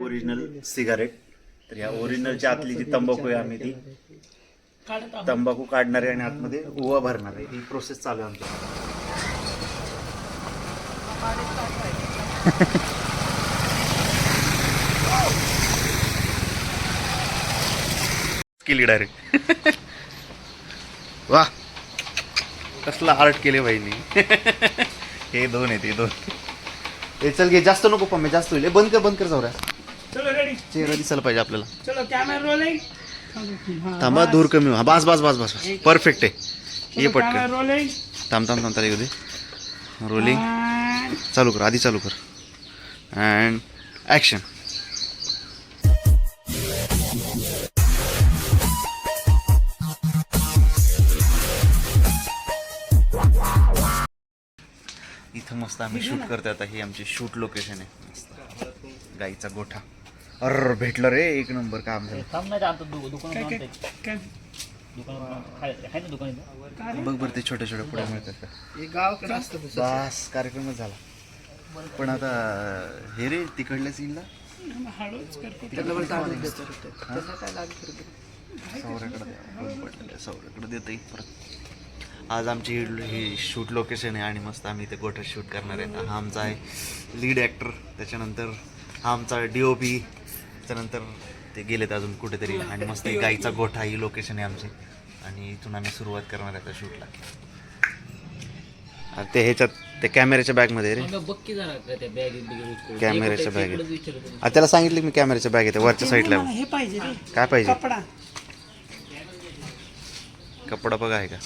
Original cigarette. तर या ओरिजिनलच्या आतली जी तंबाखू आहे आम्ही ती तंबाखू काढणार आहे आणि आतमध्ये उवा भरणार आहे. ही प्रोसेस चालू आहे आमची. केली डायरेक्ट वा. कसला आर्ट केले बाईनी हे दोन आहेत हे दोन. हे चल घे जास्त नको पण जास्त होईल. बंद कर बंद कर जाऊ चेहरा दिसायला पाहिजे आपल्याला. चलो कॅमेरा रोलिंग थांबा दूर कमी हा बस बस बस बस बस. परफेक्ट आहे. ये पटकन. रोलिंग थांब थांब थांब येऊ दे. रोलिंग चालू कर आधी चालू कर. अँड ॲक्शन इथं मस्त आम्ही शूट करतोय आता. ही आमची शूट लोकेशन आहे. मस्त. गाईचा गोठा. अर भेटलं रे एक नंबर काम झालं. नाही आता दुकान? बघ बरं ते छोटे छोटे पुढे मिळतात का. बस कार्यक्रमच झाला. पण आता हे रे तिकडल्या सीनला? सौऱ्याकडे सौऱ्याकडे देतं एक परत. आज आमची ही ही शूट लोकेशन आहे आणि मस्त आम्ही इथे गोठ्यात शूट करणार आहे. हा आमचा आहे लीड ॲक्टर त्याच्यानंतर हा आमचा डी ओ पी त्याच्यानंतर ते गेलेत अजून कुठेतरी आणि मस्त एक गाईचा गोठा ही लोकेशन आहे आमची. आणि इथून आम्ही सुरुवात करणार आहे त्या शूटला. ते ह्याच्यात ते कॅमेऱ्याच्या बॅगमध्ये रे. कॅमेऱ्याच्या. आ, त्याला सांगितलं की मी कॅमेऱ्याच्या बॅग येते वरच्या साईडला आहे. हे पाहिजे रे. काय पाहिजे? कपडा. कपडा बघा आहे का?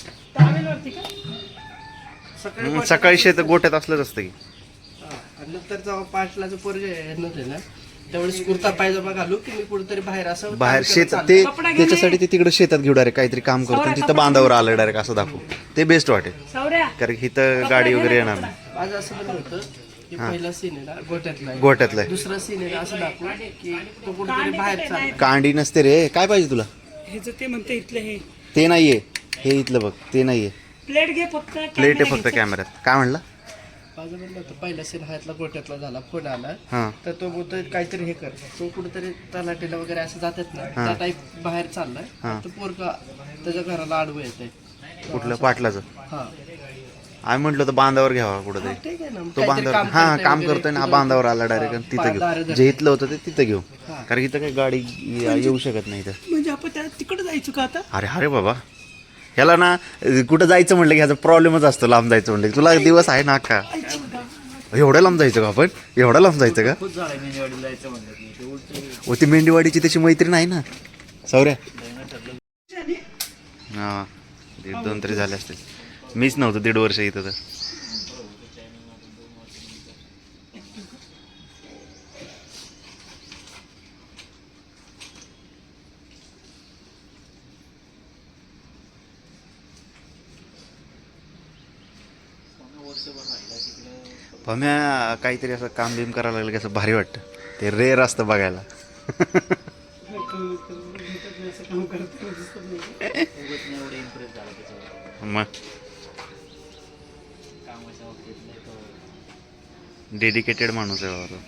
सकाळी हम्म, सकाळी शेत गोठ्यात असलंच असतं की. हा, आणि नंतर जेव्हा पाचला जो पोरगे ना त्यावेळेस कुर्ता पायजामा घालू की मी कुठेतरी बाहेर असं बाहेर काम करत शेत चाललो. ते. त्याच्यासाठी ते तिकडे शेतात घेऊ डायरेक्ट काहीतरी काम करतो आणि तिथं बांधावर आलं डायरेक्ट असं दाखवू. ते बेस्ट वाटेल. कारण की इथं गाडी वगैरे येणार नाही. माझं असं म्हणणं होतं की पहिला सीन आहे ना गोट्यातला आहे. गोठ्यातलं आहे. दुसरा सीन आहे ना असं दाखवू की तो कुठेतरी बाहेर चालला कांडी नसते रे. काय पाहिजे तुला? हे ते म्हणते इथले हे. ते नाहीये. हे इथलं बघ ते नाहीये. प्लेट घे फक्त प्लेट आहे फक्त. कॅमेऱ्यात काय म्हणला? माझं म्हणणं होतं पहिला सीन हातला गोट्यातला झाला फोन आला. हां. तर तो बोलतोय काहीतरी हे कर. तो कुठेतरी तलाटीला वगैरे असं जातात ना त्या टाईप बाहेर चाललाय. हा. तो पोरगा त्याच्या घराला आडवं येते कुठलं पाटलाचं? हा. आम्ही म्हटलं तर बांधावर घ्यावा कुठं ठीक आहे ना तो बांधावर हा काम करतोय ना बांधावर आला डायरेक्ट तिथं घेऊ जे इथलं होतं ते तिथं घेऊ कारण इथं काही गाडी येऊ शकत नाही इथं. म्हणजे आपण त्या तिकडे जायचो का आता? अरे अरे बाबा. ह्याला ना कुठं जायचं म्हटलं की ह्याचा प्रॉब्लेमच असतो लांब जायचं म्हटलं की. तुला दिवस आहे ना का एवढ्या लांब जायचं का आपण? एवढं लांब जायचं का? की. ते उलट ओ ती मेंढीवाडीची त्याची मैत्रीण आहे ना. सौर्या. हा दीड दोन तरी झाले असतील. मीच नव्हतो दीड वर्ष इथं तर. पम्या काहीतरी असं काम बिम करायला लागलं की असं भारी वाटतं. ते रेअर असतं बघायला. मग? डेडिकेटेड माणूस आहे बाबा तो.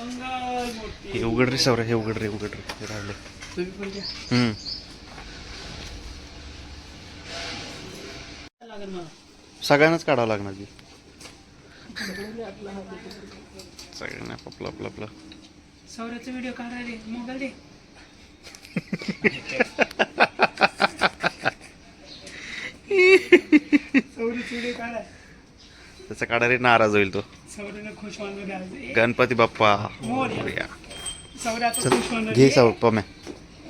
हे उघड रे सौर्य हे उघड रे उघड रे. हे राहिले. सगळ्यांनाच काढावं लागणार की. सगळ्यांना आपलं आपलं आपलं. सौर्याचा व्हिडिओ काढा रे. मोबाईल दे. सौर्याचा व्हिडिओ काढा. त्याचा काढा रे नाराज होईल तो. खुश गणपती बाप्पा. मोरया. आता खुश घे सौ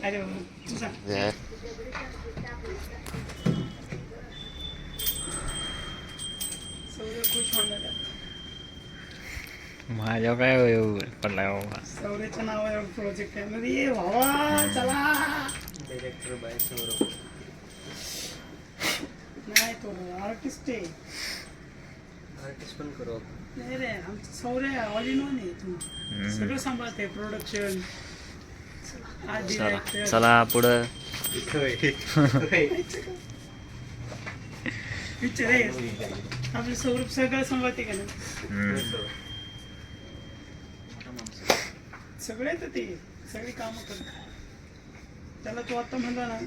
अरे तुझा हे. खुश आहे. माझ्या काय पडला सौर्याच्या नावावर प्रोजेक्ट आहे. भावा चला. डिरेक्टर बाय सौरभ नाही तो आर्टिस्ट आहे. आर्टिस्ट पण करू नाही रे आमचं सौर्य ऑल इन वन आहे तू सगळं सांभाळते प्रोडक्शन आधी चला. चला पुढं. पिक्चर आहे आपले सौरभ सगळं सांभाळते का नाही? हम्म. सगळे तर ते सगळी कामं करतात. त्याला तू आता म्हणला ना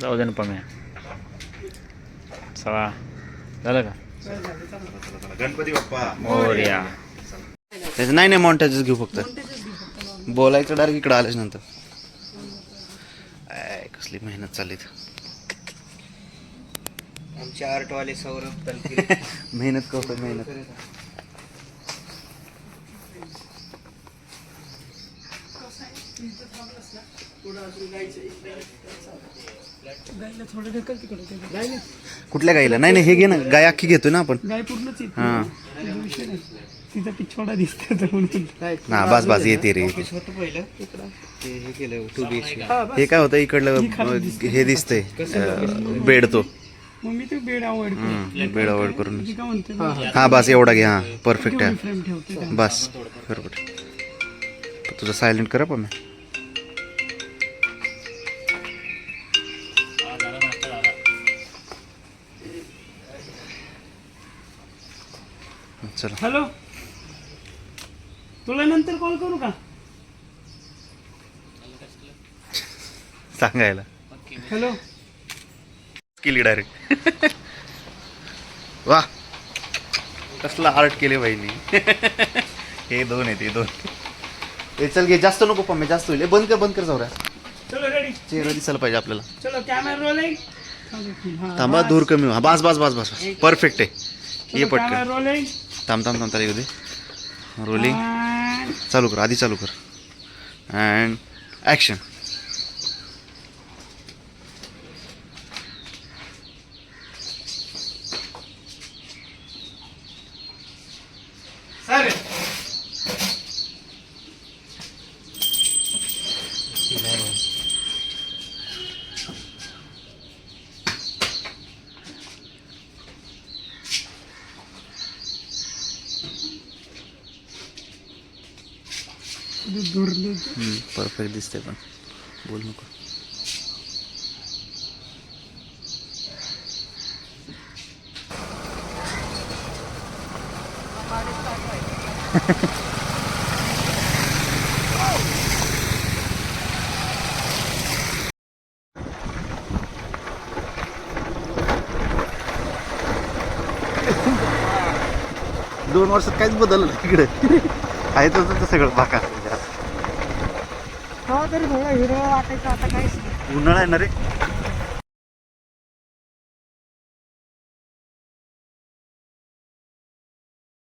जाऊ दे ना पम्या. चला. झालं का? चल झालं, चला. गणपती बाप्पा. मोर्या. त्याचं नाही नाही मॉन्टेजच घेऊ फक्त. बोलायचं डायरेक्ट इकडं आल्याच नंतर. आय, कसली मेहनत चालली. आमचे आर्टवाले सौरभ तनपुरे मेहनत करतो मेहनत. थोडं ढकल तिकडे. कुठल्या गाईला? नाही नाही हे घे ना. गाय अख्खी घेतोय ना आपण. गाय पूर्णच येते हा. त्याचा विषय नाही. तिचा पिछवाडा दिसतो तर म्हणून. ना बस बस येते रे ऑफिस होतं पहिलं? ते हे केलं टू बी एच हा, बस. हे काय होतं इकडलं अं, हे दिसतंय बेड तो. मग मी ते बेड अवॉइड करतो बेड अवॉइड करून. म्हणजे काय म्हणते हा बस एवढा घे हा परफेक्ट आहे. फ्रेम ठेवते. का? बस बरोबर. तुझं सायलेंट करा पण. चला. हॅलो? तुला नंतर कॉल करू का? सांगायला. हॅलो? केली डायरेक्ट वा. कसला आर्ट केले बहिणी. हे दोन आहेत हे दोन. हे चल घे जास्त नको पण जास्त होईल. हे बंद कर बंद कर जाऊ चलो रेडी चेहरा दिसायला पाहिजे आपल्याला. चलो कॅमेरा रोलिंग थांबा धूर कमी हा बस बस बस बस परफेक्ट आहे. ये पटकन. रोलिंग थांब थांब थांब येऊ दे. रोलिंग चालू कर आधी चालू कर. अँड ॲक्शन सर परफेक्ट दिसते पण. बोल नको. दोन वर्षात काहीच बदललं नाही इकडे. आहे. तसं सगळं बाका हा तरी थोडा हिरवा वाटायचा आता काहीच नाही. उन्हाळा आहे ना रे?